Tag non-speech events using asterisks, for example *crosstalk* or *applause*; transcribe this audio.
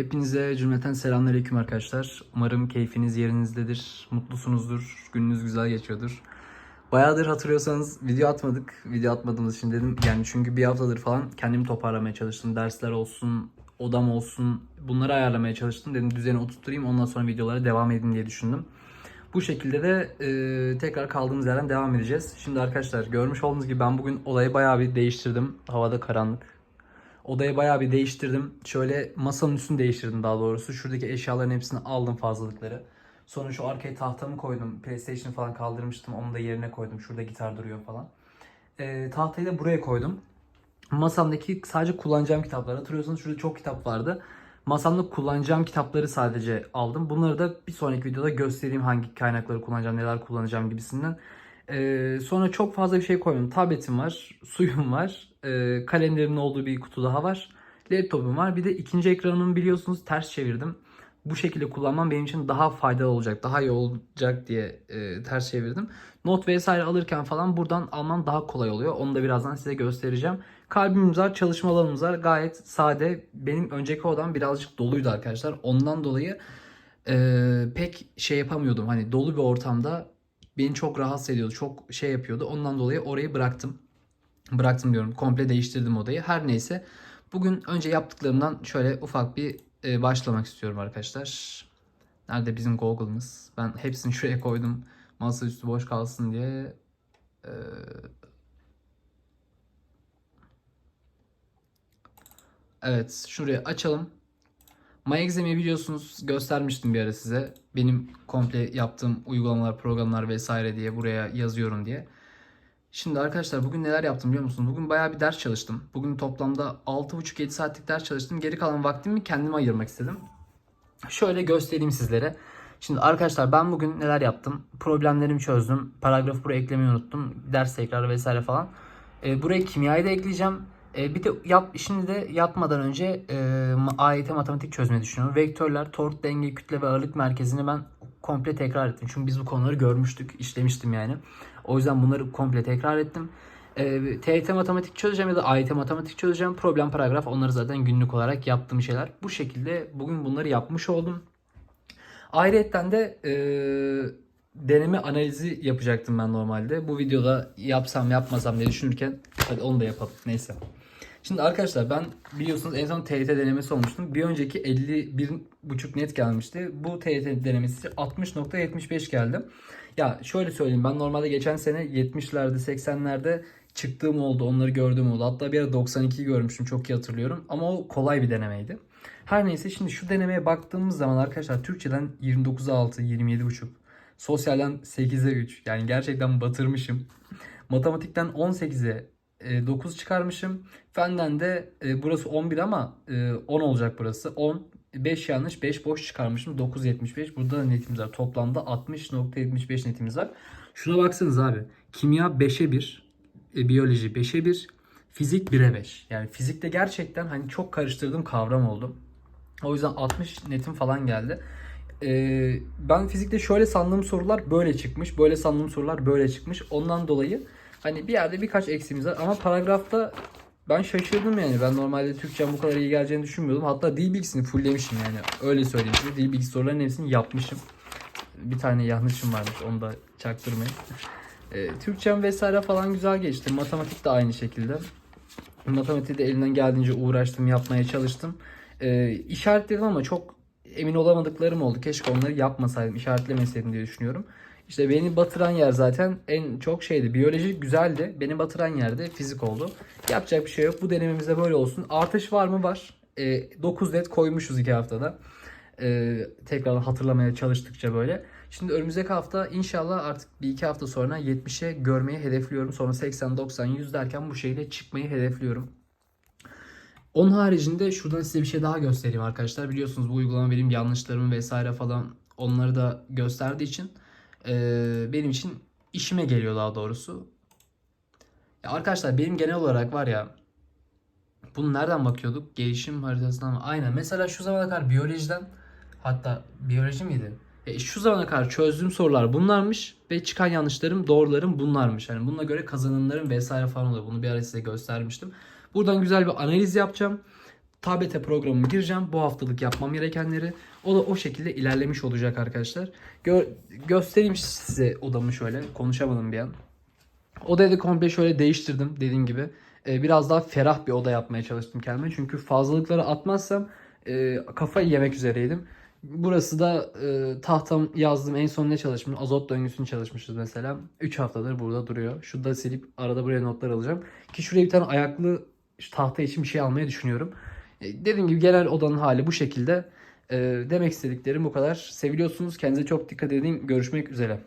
Hepinize cümleten selamünaleyküm arkadaşlar. Umarım keyfiniz yerinizdedir, mutlusunuzdur, gününüz güzel geçiyordur. Bayağıdır hatırlıyorsanız video atmadık. Video atmadığımız için dedim yani çünkü bir haftadır falan kendimi toparlamaya çalıştım. Dersler olsun, odam olsun bunları ayarlamaya çalıştım. Dedim düzeni oturtturayım ondan sonra videolara devam edin diye düşündüm. Bu şekilde de e, tekrar kaldığımız yerden devam edeceğiz. Şimdi arkadaşlar görmüş olduğunuz gibi ben bugün olayı bayağı bir değiştirdim. Havada karanlık. Odayı bayağı bir değiştirdim. Şöyle masanın üstünü değiştirdim daha doğrusu. Şuradaki eşyaların hepsini aldım fazlalıkları. Sonra şu arkaya tahtamı koydum. PlayStation falan kaldırmıştım. Onu da yerine koydum. Şurada gitar duruyor falan. Ee, tahtayı da buraya koydum. Masamdaki sadece kullanacağım kitaplar. Hatırlıyorsanız şurada çok kitap vardı. Masamda kullanacağım kitapları sadece aldım. Bunları da bir sonraki videoda göstereyim hangi kaynakları kullanacağım, neler kullanacağım gibisinden. Ee, sonra çok fazla bir şey koydum. Tabletim var, *laughs* suyum var, e, kalemlerimin olduğu bir kutu daha var. Laptopum var. Bir de ikinci ekranımı biliyorsunuz ters çevirdim. Bu şekilde kullanmam benim için daha faydalı olacak, daha iyi olacak diye e, ters çevirdim. Not vesaire alırken falan buradan almam daha kolay oluyor. Onu da birazdan size göstereceğim. Kalbimiz var, çalışma var. Gayet sade. Benim önceki odam birazcık doluydu arkadaşlar. Ondan dolayı e, pek şey yapamıyordum. Hani dolu bir ortamda beni çok rahatsız ediyordu. Çok şey yapıyordu. Ondan dolayı orayı bıraktım. Bıraktım diyorum. Komple değiştirdim odayı. Her neyse. Bugün önce yaptıklarımdan şöyle ufak bir e, başlamak istiyorum arkadaşlar. Nerede bizim Google'ımız? Ben hepsini *laughs* şuraya koydum. Masaüstü boş kalsın diye. Ee, Evet, şuraya açalım. MyExam'i biliyorsunuz göstermiştim bir ara size. Benim komple yaptığım uygulamalar, programlar vesaire diye buraya yazıyorum diye. Şimdi arkadaşlar bugün neler yaptım biliyor musunuz? Bugün bayağı bir ders çalıştım. Bugün toplamda 6,5-7 saatlik ders çalıştım. Geri kalan vaktimi kendime ayırmak istedim. Şöyle göstereyim sizlere. Şimdi arkadaşlar ben bugün neler yaptım? Problemlerimi çözdüm. Paragrafı buraya eklemeyi unuttum. Ders tekrarı vesaire falan. Ee, buraya kimyayı da ekleyeceğim. Ee, bir de yap, şimdi de yatmadan önce e, AYT matematik çözmeyi düşünüyorum. Vektörler, tort, denge, kütle ve ağırlık merkezini ben komple tekrar ettim. Çünkü biz bu konuları görmüştük, işlemiştim yani. O yüzden bunları komple tekrar ettim. E, TYT matematik çözeceğim ya da AYT matematik çözeceğim. Problem paragraf onları zaten günlük olarak yaptığım şeyler. Bu şekilde bugün bunları yapmış oldum. Ayrıca de e, deneme analizi yapacaktım ben normalde. Bu videoda yapsam yapmasam diye düşünürken hadi onu da yapalım. Neyse. Şimdi arkadaşlar ben biliyorsunuz en son TYT denemesi olmuştum. Bir önceki 51.5 net gelmişti. Bu TYT denemesi 60.75 geldi. Ya şöyle söyleyeyim ben normalde geçen sene 70'lerde 80'lerde çıktığım oldu. Onları gördüğüm oldu. Hatta bir ara 92'yi görmüştüm çok iyi hatırlıyorum. Ama o kolay bir denemeydi. Her neyse şimdi şu denemeye baktığımız zaman arkadaşlar Türkçeden 29'a 6, 27.5. Sosyalden 8'e 3. Yani gerçekten batırmışım. Matematikten 18'e 9 çıkarmışım. Fenden de e, burası 11 ama e, 10 olacak burası. 10, 5 yanlış, 5 boş çıkarmışım. 9.75. Burada da netimiz var. Toplamda 60.75 netimiz var. Şuna baksanız abi. Kimya 5'e 1. E, biyoloji 5'e 1. Fizik 1'e 5. Yani fizikte gerçekten hani çok karıştırdığım kavram oldu. O yüzden 60 netim falan geldi. Ee, ben fizikte şöyle sandığım sorular böyle çıkmış. Böyle sandığım sorular böyle çıkmış. Ondan dolayı hani bir yerde birkaç eksiğimiz var. Ama paragrafta ben şaşırdım yani. Ben normalde Türkçem bu kadar iyi geleceğini düşünmüyordum. Hatta dil bilgisini fulllemişim yani. Öyle söyleyeyim size. Dil bilgisi sorularının hepsini yapmışım. Bir tane yanlışım varmış. Onu da çaktırmayın. Ee, Türkçem vesaire falan güzel geçti. Matematik de aynı şekilde. Matematiği de elinden geldiğince uğraştım, yapmaya çalıştım. Ee, işaretledim ama çok emin olamadıklarım oldu. Keşke onları yapmasaydım, işaretlemeseydim diye düşünüyorum. İşte beni batıran yer zaten en çok şeydi. Biyoloji güzeldi. Beni batıran yerde fizik oldu. Yapacak bir şey yok. Bu denememizde böyle olsun. Artış var mı? Var. E, 9 net koymuşuz 2 haftada. E, tekrar hatırlamaya çalıştıkça böyle. Şimdi önümüzdeki hafta inşallah artık bir iki hafta sonra 70'e görmeyi hedefliyorum. Sonra 80, 90, 100 derken bu şeyle çıkmayı hedefliyorum. Onun haricinde şuradan size bir şey daha göstereyim arkadaşlar. Biliyorsunuz bu uygulama benim yanlışlarımı vesaire falan onları da gösterdiği için e, benim için işime geliyor daha doğrusu. Ya arkadaşlar benim genel olarak var ya bunu nereden bakıyorduk? Gelişim haritasından mı? Aynen. Mesela şu zamana kadar biyolojiden hatta biyoloji miydi? E, şu zamana kadar çözdüğüm sorular bunlarmış ve çıkan yanlışlarım doğrularım bunlarmış. Yani bununla göre kazanımlarım vesaire falan oluyor. Bunu bir ara size göstermiştim. Buradan güzel bir analiz yapacağım. tablete programımı gireceğim. Bu haftalık yapmam gerekenleri. O da o şekilde ilerlemiş olacak arkadaşlar. Gö- göstereyim size odamı şöyle. Konuşamadım bir an. Odayı da komple şöyle değiştirdim dediğim gibi. Ee, biraz daha ferah bir oda yapmaya çalıştım kendime. Çünkü fazlalıkları atmazsam e, kafayı yemek üzereydim. Burası da e, tahtam yazdım. En son ne çalışmış? Azot döngüsünü çalışmışız mesela. 3 haftadır burada duruyor. Şunu da silip arada buraya notlar alacağım. Ki şuraya bir tane ayaklı şu tahta için bir şey almayı düşünüyorum. E, dediğim gibi genel odanın hali bu şekilde. E, demek istediklerim bu kadar. Seviliyorsunuz. Kendinize çok dikkat edin. Görüşmek üzere.